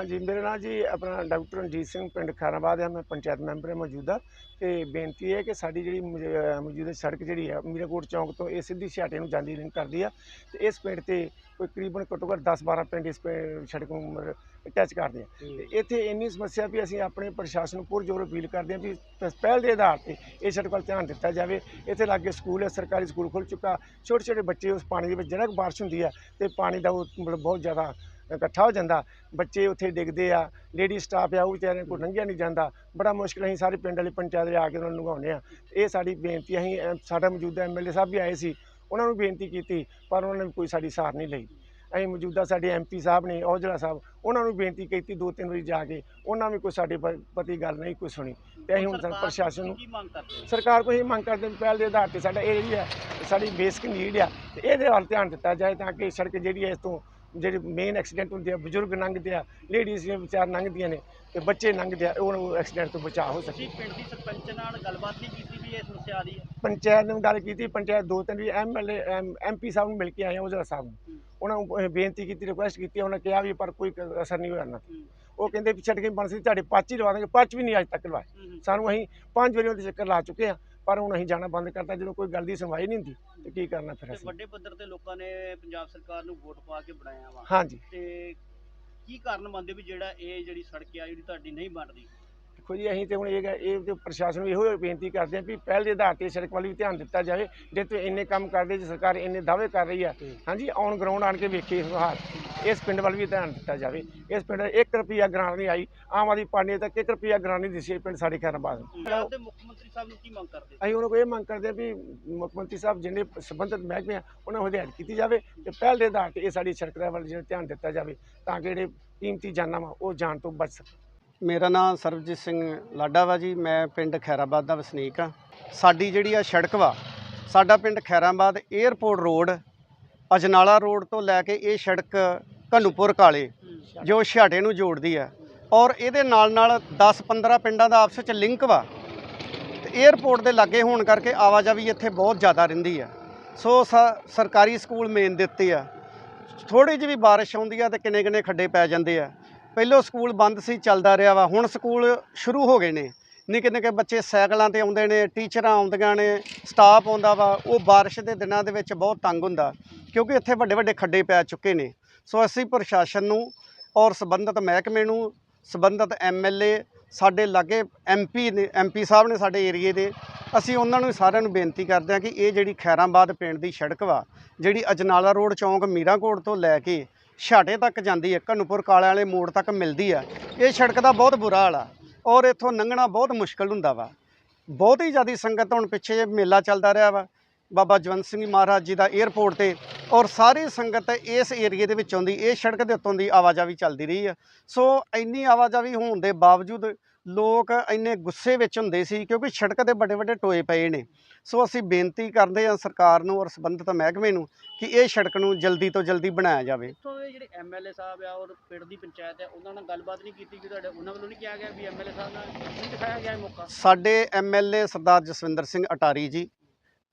ਹਾਂਜੀ ਮੇਰਾ ਨਾਮ ਜੀ ਆਪਣਾ ਡਾਕਟਰ ਰਣਜੀਤ ਸਿੰਘ ਪਿੰਡ ਖਾਰਾਬਾਦ ਹੈ ਮੈਂ ਪੰਚਾਇਤ ਮੈਂਬਰ ਹਾਂ ਮੌਜੂਦਾ। ਤੇ ਬੇਨਤੀ ਹੈ ਕਿ ਸਾਡੀ ਜਿਹੜੀ ਮੌਜ- ਮੌਜੂਦਾ ਸੜਕ ਜਿਹੜੀ ਹੈ ਮੀਰਾਕੋਟ ਚੌਂਕ ਤੋਂ ਇਹ ਸਿੱਧੀ ਛਾਟੇ ਨੂੰ ਜਾਂਦੀ ਲਿੰਕ ਕਰਦੀ ਆ। ਤੇ ਇਸ ਪਿੰਡ ਤੇ ਕੋਈ ਤਕਰੀਬਨ ਘੱਟੋ ਘੱਟ 10 12 ਪਿੰਡ ਇਸ ਪਿੰ- ਸੜਕ ਨੂੰ ਅਟੈਚ ਕਰਦੇ ਆ। ਤੇ ਇੱਥੇ ਇੰਨੀ ਸਮੱਸਿਆ ਵੀ ਅਸੀਂ ਆਪਣੇ ਪ੍ਰਸ਼ਾਸਨ ਨੂੰ ਪੁਰਜੋਰ ਅਪੀਲ ਕਰਦੇ ਹਾਂ ਵੀ ਪ- ਪਹਿਲ ਦੇ ਆਧਾਰ ਤੇ ਇਹ ਸੜਕ ਵੱਲ ਧਿਆਨ ਦਿੱਤਾ ਜਾਵੇ। ਇੱਥੇ ਲਾਗੇ ਸਕੂਲ ਹੈ ਸਰਕਾਰੀ ਸਕੂਲ ਖੁੱਲ ਚੁੱਕਾ। ਛੋਟੇ ਛੋਟੇ ਬੱਚੇ ਉਸ ਪਾਣੀ ਦੇ ਵਿੱਚ ਜਿਹੜਾ ਕੁ ਬਾਰਿਸ਼ ਹੁੰਦੀ ਆ ਤੇ ਪਾਣੀ ਦਾ ਉਹ ਮਤਲਬ ਬਹੁਤ ਜ਼ਿਆਦਾ ਇਕੱਠਾ ਹੋ ਜਾਂਦਾ ਬੱਚੇ ਉੱਥੇ ਡਿੱਗਦੇ ਆ ਲੇਡੀ ਸਟਾਫ ਆ ਉਹ ਵਿਚਾਰਿਆਂ ਕੋਲ ਲੰਘਿਆ ਨਹੀਂ ਜਾਂਦਾ। ਬੜਾ ਮੁਸ਼ਕਿਲ ਅਸੀਂ ਸਾਰੇ ਪਿੰਡ ਵਾਲੇ ਪੰਚਾਇਤ ਆ ਕੇ ਉਹਨਾਂ ਨੂੰ ਲੰਘਾਉਂਦੇ ਆ। ਇਹ ਸਾਡੀ ਬੇਨਤੀ ਅਸੀਂ ਸਾਡਾ ਮੌਜੂਦਾ ਐਮਐਲਏ ਸਾਹਿਬ ਵੀ ਆਏ ਸੀ ਉਹਨਾਂ ਨੂੰ ਬੇਨਤੀ ਕੀਤੀ ਪਰ ਉਹਨਾਂ ਨੇ ਕੋਈ ਸਾਡੀ ਸਾਰ ਨਹੀਂ ਲਈ। ਅਸੀਂ ਮੌਜੂਦਾ ਸਾਡੇ ਐਮਪੀ ਸਾਹਿਬ ਨੇ ਔਜਲਾ ਸਾਹਿਬ ਉਹਨਾਂ ਨੂੰ ਬੇਨਤੀ ਕੀਤੀ ਦੋ ਤਿੰਨ ਵਾਰੀ ਜਾ ਕੇ ਉਹਨਾਂ ਵੀ ਕੋਈ ਸਾਡੇ ਪਤੀ ਗੱਲ ਨਹੀਂ ਕੋਈ ਸੁਣੀ। ਤੇ ਅਸੀਂ ਹੁਣ ਪ੍ਰਸ਼ਾਸਨ ਨੂੰ? ਸਰਕਾਰ ਇਹ ਮੰਗ ਕਰਦੇ ਪਹਿਲ ਦੇ ਆਧਾਰ ਤੇ ਸਾਡਾ ਹੈ ਸਾਡੀ ਬੇਸਿਕ ਨੀਡ ਆ ਤੇ ਇਹਦੇ ਵੱਲ ਧਿਆਨ ਦਿੱਤਾ ਜਾਏ ਤਾਂ ਕਿ ਸੜਕ ਜਿਹੜੀ ਹੈ ਇਸ ਤੋਂ ਜਿਹੜੇ ਮੇਨ ਐਕਸੀਡੈਂਟ ਹੁੰਦੇ ਆ ਬਜ਼ੁਰਗ ਲੰਘਦੇ ਆ ਲੇਡੀਜ਼ ਵਿਚਾਰ ਲੰਘਦੀਆਂ ਨੇ ਤੇ ਬੱਚੇ ਲੰਘਦੇ ਆ ਉਹਨਾਂ ਐਕਸੀਡੈਂਟ ਤੋਂ ਬਚਾਅ ਹੋ ਸਕੇ ਪਿੰਡ ਦੀ ਸਰਪੰਚ ਨਾਲ ਗੱਲਬਾਤ ਨਹੀਂ ਕੀਤੀ ਵੀ ਇਹ ਸਮੱਸਿਆ ਆ ਰਹੀ ਹੈ। ਪੰਚਾਇਤ ਨੇ ਗੱਲ ਕੀਤੀ ਪੰਚਾਇਤ ਦੋ ਤਿੰਨ ਵੀ ਐਮਐਲਏ ਐਮਪੀ ਸਾਹਿਬ ਨੂੰ ਮਿਲ ਕੇ ਆਏ ਆ ਉਹਦਾ ਸਾਹਿਬ ਨੂੰ ਉਹਨਾਂ ਨੂੰ ਬੇਨਤੀ ਕੀਤੀ ਰਿਕੁਐਸਟ ਕੀਤੀ ਉਹਨਾਂ ਕਿਹਾ ਵੀ ਪਰ ਕੋਈ ਅਸਰ ਨਹੀਂ ਹੋਇਆ ਨਾ। ਉਹ ਕਹਿੰਦੇ ਵੀ ਛੱਡ ਕੇ ਬਣ ਸੀ ਤੁਹਾਡੇ ਪੱਚ ਹੀ ਲਵਾ ਦਾਂਗੇ ਪੱਚ ਵੀ ਨਹੀਂ ਅੱਜ ਤੱਕ ਲਵਾਏ। ਸਾਨੂੰ ਅਸੀਂ ਪੰਜ ਵਾਰੀ ਉਹਦੇ ਚੱਕਰ ਲਾ ਚੁੱਕੇ ਆ। ਪਰ ਹੁਣ ਅਸੀਂ ਜਾਣਾ ਬੰਦ ਕਰਤਾ ਜਦੋਂ ਕੋਈ ਗੱਲ ਦੀ ਸੁਣਵਾਈ ਨਹੀਂ ਹੁੰਦੀ ਤੇ ਕੀ ਕਰਨਾ ਫਿਰ ਅਸੀਂ? ਵੱਡੇ ਪੱਧਰ ਤੇ ਲੋਕਾਂ ਨੇ ਪੰਜਾਬ ਸਰਕਾਰ ਨੂੰ ਵੋਟ ਪਾ ਕੇ ਬਣਾਇਆ ਵਾ। ਹਾਂਜੀ। ਤੇ ਕੀ ਕਾਰਨ ਮੰਨਦੇ ਵੀ ਜਿਹੜਾ ਇਹ ਜਿਹੜੀ ਸੜਕ ਆ ਜਿਹੜੀ ਤੁਹਾਡੀ ਨਹੀਂ ਬਣਦੀ? ਦੇਖੋ ਜੀ ਅਸੀਂ ਤੇ ਹੁਣ ਇਹ ਇਹ ਤੇ ਪ੍ਰਸ਼ਾਸਨ ਨੂੰ ਇਹੋ ਬੇਨਤੀ ਕਰਦੇ ਹਾਂ ਵੀ ਪਹਿਲ ਦੇ ਆਧਾਰ ਤੇ ਸੜਕ ਵੱਲ ਵੀ ਧਿਆਨ ਦਿੱਤਾ ਜਾਵੇ ਜੇ ਤੇ ਇੰਨੇ ਕੰਮ ਕਰਦੇ ਜੇ ਸਰਕਾਰ ਇੰਨੇ ਦਾਅਵੇ ਕਰ ਰਹੀ ਆ ਹਾਂਜੀ ਔਨ ਗਰਾਊਂਡ ਆਣ ਕੇ ਵੇਖੀਏ ਹਾਲ ਇਸ ਪਿੰਡ ਵੱਲ ਵੀ ਧਿਆਨ ਦਿੱਤਾ ਜਾਵੇ। ਇਸ ਪਿੰਡ 1 ਰੁਪਿਆ ਗ੍ਰਾਂਟ ਨਹੀਂ ਆਈ ਆਮ ਆਦਮੀ ਪਾਰਟੀ ਨੇ ਤੱਕ 1 ਰੁਪਿਆ ਗ੍ਰਾਂਟ ਨਹੀਂ ਇਹ ਪਿੰਡ ਸਾਡੇ ਖੈਰਾਬਾਦ ਪੰਜਾਬ ਦੇ ਮੁੱਖ ਮੰਤਰੀ ਸਾਹਿਬ ਨੂੰ ਕੀ ਮੰਗ ਕਰਦੇ? ਅਸੀਂ ਉਹਨਾਂ ਕੋਲ ਇਹ ਮੰਗ ਕਰਦੇ ਹਾਂ ਵੀ ਮੁੱਖ ਮੰਤਰੀ ਸਾਹਿਬ ਜਿਹਨੇ ਸੰਬੰਧਿਤ ਮਹਿਕਮੇ ਆ ਉਹਨਾਂ ਨੂੰ ਹਦਾਇਤ ਕੀਤੀ ਜਾਵੇ ਤੇ ਪਹਿਲ ਦੇ ਆਧਾਰ ਤੇ ਇਹ ਸਾਡੀ ਸੜਕ ਦਾ ਵੱਲ ਜਿਹੜਾ ਧਿਆਨ ਦਿੱਤਾ ਜਾਵੇ ਤਾਂ ਕਿ ਜਿਹੜੇ ਕੀਮਤੀ ਜਾਨਾਂ ਵਾ ਉਹ ਜਾਣ ਤੋਂ ਬਚ ਸਕਣ। ਮੇਰਾ ਨਾਮ ਸਰਬਜੀਤ ਸਿੰਘ ਲਾਡਾ ਵਾ ਜੀ, ਮੈਂ ਪਿੰਡ ਖੈਰਾਬਾਦ ਦਾ ਵਸਨੀਕ ਆ ਸਾਡੀ ਜਿਹੜੀ ਆ ਸੜਕ ਵਾ, ਸਾਡਾ ਪਿੰਡ Khairabad airport road, Ajnala road ਤੋਂ ਲੈ ਕੇ ਇਹ ਸੜਕ ਘਨੂਪੁਰ ਕਾਲੇ, ਜੋ ਛਾਟੇ ਨੂੰ ਜੋੜਦੀ ਆ। ਔਰ ਇਹਦੇ ਨਾਲ ਨਾਲ 10-15 ਪਿੰਡਾਂ ਦਾ ਆਪਸ ਵਿੱਚ ਲਿੰਕ ਵਾ। ਤੇ 에ਅਰਪੋਰਟ ਦੇ ਲਾਗੇ ਹੋਣ ਕਰਕੇ ਆਵਾਜਾਈ ਇੱਥੇ ਬਹੁਤ ਜ਼ਿਆਦਾ ਰਹਿੰਦੀ ਆ। ਸੋ ਸ- ਸਰਕਾਰੀ ਸਕੂਲ ਮੇਨ ਦਿੱਤੇ ਆ। ਥੋੜੀ ਜਿਹੀ ਵੀ ਬਾਰਿਸ਼ ਆਉਂਦੀ ਆ ਤੇ ਕਿੰਨੇ ਕਿੰਨੇ ਖੱਡੇ ਪੈ ਜਾਂਦੇ ਆ। ਪਹਿਲੋਂ ਸਕੂਲ ਬੰਦ ਸੀ, ਚੱਲਦਾ ਰਿਹਾ ਵਾ। ਹੁਣ ਸਕੂਲ ਸ਼ੁਰੂ ਹੋ ਗਏ ਨੇ। ਨਿੱਕੇ ਨਿੱਕੇ ਬੱਚੇ ਸਾਈਕਲਾਂ ਤੇ ਆਉਂਦੇ ਨੇ, ਟੀਚਰਾਂ ਆਉਂਦੀਆਂ ਨੇ, ਸਟਾਫ ਆਉਂਦਾ ਵਾ। ਉਹ ਬਾਰਿਸ਼ ਦੇ ਦਿਨਾਂ ਦੇ ਵਿੱਚ ਬਹੁਤ ਤੰਗ ਹੁੰਦਾ, ਕਿਉਂਕਿ ਇੱਥੇ ਵੱਡੇ ਵੱਡੇ ਖੱਡੇ ਪੈ ਚੁੱਕੇ ਨੇ। ਸੋ ਅਸੀਂ ਪ੍ਰਸ਼ਾਸਨ ਨੂੰ ਔਰ ਸੰਬੰਧਿਤ ਮਹਿਕਮੇ ਨੂੰ, ਸੰਬੰਧਿਤ ਐਮਐਲਏ ਸਾਡੇ ਲਾਗੇ ਐਮਪੀ ਨੇ ਐਮਪੀ ਸਾਹਿਬ ਨੇ ਸਾਡੇ ਏਰੀਏ ਦੇ, ਅਸੀਂ ਉਹਨਾਂ ਨੂੰ ਸਾਰਿਆਂ ਨੂੰ ਬੇਨਤੀ ਕਰਦੇ ਹਾਂ ਕਿ ਇਹ ਜਿਹੜੀ ਖੈਰਾਬਾਦ ਪਿੰਡ ਦੀ ਸੜਕ ਵਾ, ਜਿਹੜੀ ਅਜਨਾਲਾ ਰੋਡ ਚੌਂਕ ਮੀਰਾਂਕੋਟ ਤੋਂ ਲੈ ਕੇ ਛਾਟੇ ਤੱਕ ਜਾਂਦੀ ਹੈ, ਘਨੂਪੁਰ ਕਾਲੇ ਵਾਲੇ ਮੋੜ ਤੱਕ ਮਿਲਦੀ ਆ ਇਹ ਸੜਕ ਦਾ ਬਹੁਤ ਬੁਰਾ ਹਾਲ ਆ ਔਰ ਇੱਥੋਂ ਲੰਘਣਾ ਬਹੁਤ ਮੁਸ਼ਕਲ ਹੁੰਦਾ ਵਾ। ਬਹੁਤ ਹੀ ਜ਼ਿਆਦੀ ਸੰਗਤ ਹੁਣ ਪਿੱਛੇ ਜੇ ਮੇਲਾ ਚੱਲਦਾ ਰਿਹਾ ਵਾ। ਬਾਬਾ ਜਵੰਤ ਸਿੰਘ ਮਹਾਰਾਜ ਜੀ ਦਾ 에ਅਰਪੋਰਟ ਤੇ ਔਰ ਸਾਰੀ ਸੰਗਤ ਇਸ ਏਰੀਏ ਦੇ ਵਿੱਚੋਂ ਦੀ ਇਹ ਸੜਕ ਦੇ ਉੱਤੋਂ ਦੀ ਆਵਾਜਾਈ ਚੱਲਦੀ ਰਹੀ ਆ। ਸੋ ਇੰਨੀ ਆਵਾਜਾਈ ਹੋਣ ਦੇ ਬਾਵਜੂਦ ਲੋਕ ਇੰਨੇ ਗੁੱਸੇ ਵਿੱਚ ਹੁੰਦੇ ਸੀ ਕਿਉਂਕਿ ਸੜਕ ਤੇ ਵੱਡੇ ਵੱਡੇ ਟੋਏ ਪਏ ਨੇ। ਸੋ ਅਸੀਂ ਬੇਨਤੀ ਕਰਦੇ ਹਾਂ ਸਰਕਾਰ ਨੂੰ ਔਰ ਸੰਬੰਧਿਤ ਮਹਿਕਮੇ ਨੂੰ ਕਿ ਇਹ ਸੜਕ ਨੂੰ ਜਲਦੀ ਤੋਂ ਜਲਦੀ ਬਣਾਇਆ ਜਾਵੇ। ਦੇ ਜਿਹੜੇ ਐਮਐਲਏ ਸਾਹਿਬ ਆ ਔਰ ਪਿੰਡ ਦੀ ਪੰਚਾਇਤ ਹੈ ਉਹਨਾਂ ਨਾਲ ਗੱਲਬਾਤ ਨਹੀਂ ਕੀਤੀ ਕਿ ਤੁਹਾਡੇ ਉਹਨਾਂ ਵੱਲੋਂ ਨਹੀਂ ਕਿਹਾ ਗਿਆ ਵੀ ਐਮਐਲਏ ਸਾਹਿਬ ਨਾਲ ਨਹੀਂ ਦਿਖਾਇਆ ਗਿਆ ਮੌਕਾ? ਸਾਡੇ ਐਮਐਲਏ ਸਰਦਾਰ ਜਸਵਿੰਦਰ ਸਿੰਘ ਅਟਾਰੀ ਜੀ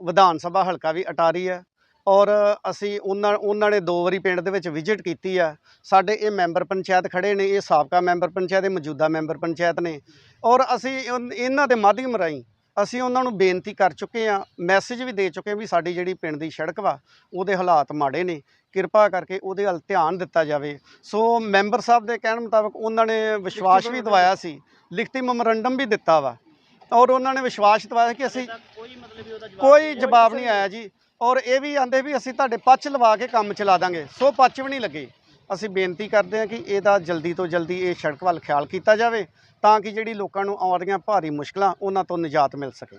ਵਿਧਾਨ ਸਭਾ ਹਲਕਾ ਵੀ ਅਟਾਰੀ ਹੈ ਔਰ ਅਸੀਂ ਉਹਨਾਂ ਉਹਨਾਂ ਨੇ ਦੋ ਵਾਰੀ ਪਿੰਡ ਦੇ ਵਿੱਚ ਵਿਜ਼ਿਟ ਕੀਤੀ ਆ। ਸਾਡੇ ਇਹ ਮੈਂਬਰ ਪੰਚਾਇਤ ਖੜੇ ਨੇ ਇਹ ਸਾਬਕਾ ਮੈਂਬਰ ਪੰਚਾਇਤ ਦੇ ਮੌਜੂਦਾ ਮੈਂਬਰ ਪੰਚਾਇਤ ਨੇ। ਔਰ ਅਸੀਂ ਇਹਨਾਂ ਦੇ ਮਾਧਿਅਮ ਰਾਹੀਂ ਅਸੀਂ ਉਹਨਾਂ ਨੂੰ ਬੇਨਤੀ ਕਰ ਚੁੱਕੇ ਆ ਮੈਸੇਜ ਵੀ ਦੇ ਚੁੱਕੇ ਵੀ ਸਾਡੀ ਜਿਹੜੀ ਪਿੰਡ ਦੀ ਸੜਕ ਵਾ ਉਹਦੇ ਹਾਲਾਤ ਮਾੜੇ ਨੇ। ਕਿਰਪਾ ਕਰਕੇ ਉਹਦੇ ਵੱਲ ਧਿਆਨ ਦਿੱਤਾ ਜਾਵੇ। ਸੋ ਮੈਂਬਰ ਸਾਹਿਬ ਦੇ ਕਹਿਣ ਮੁਤਾਬਕ ਉਹਨਾਂ ਨੇ ਵਿਸ਼ਵਾਸ ਵੀ ਦਵਾਇਆ ਸੀ ਲਿਖਤੀ ਮੈਮੋਰੰਡਮ ਵੀ ਦਿੱਤਾ ਵਾ। ਔਰ ਉਹਨਾਂ ਨੇ ਵਿਸ਼ਵਾਸ ਦਵਾਇਆ ਕਿ ਅਸੀਂ ਤਾਂ ਕੋਈ ਮਤਲਬ ਵੀ ਉਹਦਾ ਜਵਾਬ ਕੋਈ ਜਵਾਬ ਨਹੀਂ ਆਇਆ ਜੀ। ਔਰ ਇਹ ਵੀ ਆਂਦੇ ਵੀ ਅਸੀਂ ਤੁਹਾਡੇ ਪੱਚ ਲਵਾ ਕੇ ਕੰਮ ਚਲਾ ਦਾਂਗੇ। ਸੋ ਪੱਚ ਵੀ ਨਹੀਂ ਲੱਗੇ। ਅਸੀਂ ਬੇਨਤੀ ਕਰਦੇ ਹਾਂ ਕਿ ਇਹਦਾ ਜਲਦੀ ਤੋਂ ਜਲਦੀ ਇਹ ਸੜਕ ਵੱਲ ਖਿਆਲ ਕੀਤਾ ਜਾਵੇ ਤਾਂ ਕਿ ਜਿਹੜੀ ਲੋਕਾਂ ਨੂੰ ਆਉਂਦੀਆਂ ਭਾਰੀ ਮੁਸ਼ਕਲਾਂ ਉਹਨਾਂ ਤੋਂ ਨਿਜਾਤ ਮਿਲ ਸਕੇ।